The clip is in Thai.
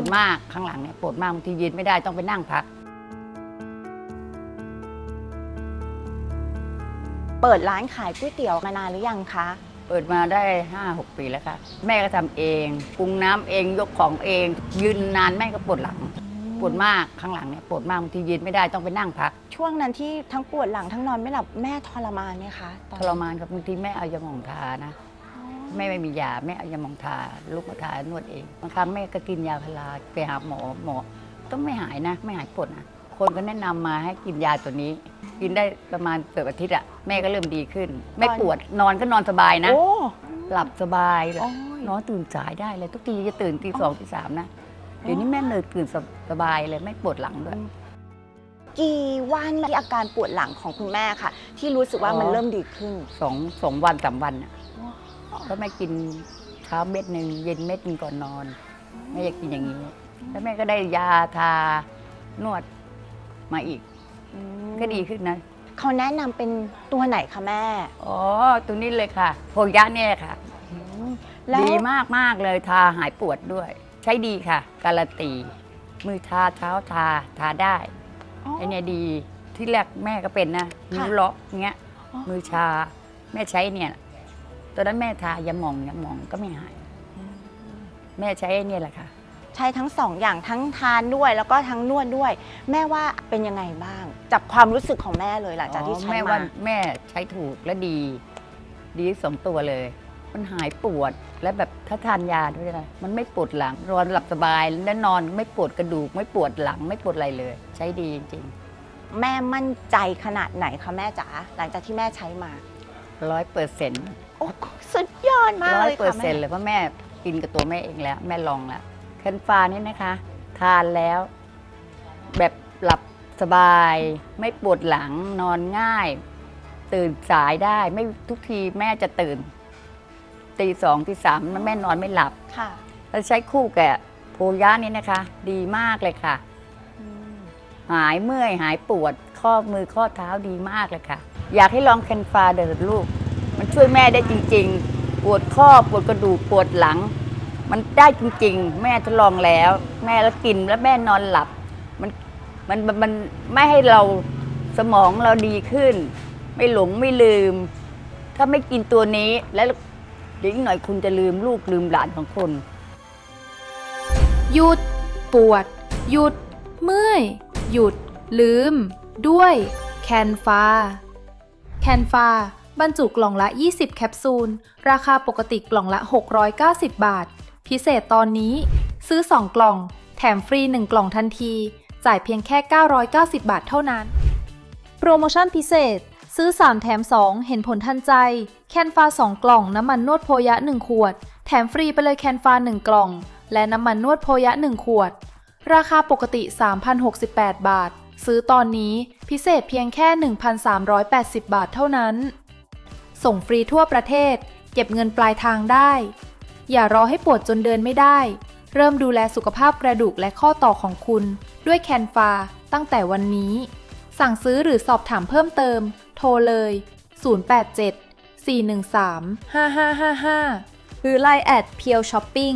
วดมากข้างหลังเนี่ยปวดมากบางทียืนไม่ได้ต้องไปนั่งพัก เปิดร้านขายก๋วยเตี๋ยวมานานหรือยังคะ เปิดมาได้ห้าหกปีแล้วค่ะ แม่ก็ทำเองปรุงน้ำเองยกของเอง ยืนนานแม่ก็ปวดหลัง ปวดมากข้างหลังเนี่ยปวดมากบางทียืนไม่ได้ต้องไปนั่งพักช่วงนั้นที่ทั้งปวดหลังทั้งนอนไม่หลับแม่ทรมานไหมคะตอนทรมานกับบางทีแม่เอายาหมองทานะ แม่ไม่มียาแม่เอายาหมองทาลูกมาทานวดเองบางครั้งแม่ก็กินยาพาราไปหาหมอหมอต้องไม่หายนะ ไม่หายปวดนะคนก็แนะนำมาให้กินยาตัวนี้ กินได้ประมาณเกือบอาทิตย์อะแม่ก็เริ่มดีขึ้น ไม่ปวดนอนก็นอนสบายนะโอ้หลับสบายเลยโอ้ยนอนตื่นสายได้เลย ทุกทีจะตื่นตีสองตีสามนะเดี๋ยวนี้แม่เลยตื่นสบายเลยไม่ปวดหลังด้วยกี่วันที่อาการปวดหลังของคุณแม่ค่ะ ที่รู้สึกว่าอ๋อมันเริ่มดีขึ้นสองสองวันสามวันน่ะ ก็แม่กินเช้าเม็ดหนึ่งเย็นเม็ดหนึ่งก่อนนอนแม่อยากกินอย่างนี้ แล้วแม่ก็ได้ยาทานวดมาอีก ก็ดีขึ้นนะเขาแนะนำเป็นตัวไหนคะแม่อ๋อตัวนี้เลยค่ะโพยะเนี่ยค่ะ แล้วดีมากมากๆเลยทาหายปวดด้วย ใช้ดีค่ะ การันตี มือทาเท้าทาทาได้อ๋อ ไอเนี่ยดีที่แรกแม่ก็เป็นนะค่ะนิ้วล็อกเงี้ยอ๋อมือชาแม่ใช้เนี่ย ตอนนั้นแม่ทายาหมองยาหมองก็ไม่หาย แม่ใช้ไอ้เนี่ยแหละค่ะ ใช้ทั้งสองอย่างทั้งทานด้วยแล้วก็ทั้งนวดด้วย แม่ว่าเป็นยังไงบ้างจับความรู้สึกของแม่เลยหลังจากที่อ๋อใช้แม่มาว่าแม่ใช้ถูกและดี ดีสองตัวเลย มันหายปวดและแบบถ้าทานยาด้วยนะมันไม่ปวดหลังนอนหลับสบายและนอนไม่ปวดกระดูก ไม่ปวดหลังไม่ปวดอะไรเลย ใช้ดีจริง แม่มั่นใจขนาดไหนคะแม่จ๋าหลังจากที่แม่ใช้มา ร้อยเปอร์เซ็นต์โอ้สุดยอดมากร้อเลยยเปอค่ะร์เซ็นต์แม่เลยเพราะแม่กินกับตัวแม่เองแล้ว แม่ลองแล้วเคนฟ้านี่นะคะ ทานแล้ว แบบหลับสบาย ไม่ปวดหลังนอนง่าย ตื่นสายได้ไม่ทุกทีแม่จะตื่นตีสองตีสามแม่นอนไม่หลับ ค่ะแล้วใช้คู่กับโพยะนี่นะคะ ดีมากเลยค่ะ อืมหายเมื่อยหายปวดข้อมือข้อเท้าดีมากเลยค่ะ อยากให้ลองเคนฟาเดินลูก มันช่วยแม่ได้จริง ๆ ปวดข้อปวดกระดูกปวดหลัง มันได้จริง ๆ แม่ทดลองแล้ว แม่แล้วกินแล้วแม่นอนหลับ มันมันมันไม่ให้เราสมองเราดีขึ้น ไม่หลงไม่ลืม ถ้าไม่กินตัวนี้แล้วเดี๋ยวอีกหน่อยคุณจะลืมลูกลืมหลานของคุณหยุด ปวด หยุด เมื่อย หยุด ลืม ด้วย แคนฟา แคนฟา บรรจุกล่องละ 20 แคปซูล ราคาปกติกล่องละ 690 บาท พิเศษตอนนี้ ซื้อ 2 กล่อง แถมฟรี 1 กล่องทันที จ่ายเพียงแค่ 990 บาทเท่านั้น โปรโมชั่นพิเศษ ซื้อ 3 แถม 2 เห็นผลทันใจ แคนฟา 2 กล่อง น้ำมันนวดโพยะ 1 ขวด แถมฟรีไปเลยแคนฟา 1 กล่อง และน้ำมันนวดโพยะ 1 ขวด ราคาปกติ 3,068 บาท ซื้อตอนนี้พิเศษเพียงแค่ 1,380 บาทเท่านั้น ส่งฟรีทั่วประเทศ เก็บเงินปลายทางได้ อย่ารอให้ปวดจนเดินไม่ได้ เริ่มดูแลสุขภาพกระดูกและข้อต่อของคุณ ด้วยแคนฟาตั้งแต่วันนี้ สั่งซื้อหรือสอบถามเพิ่มเติม โทรเลย 087 413 5555 หรือ Line แอดเพียวช้อปปิ้ง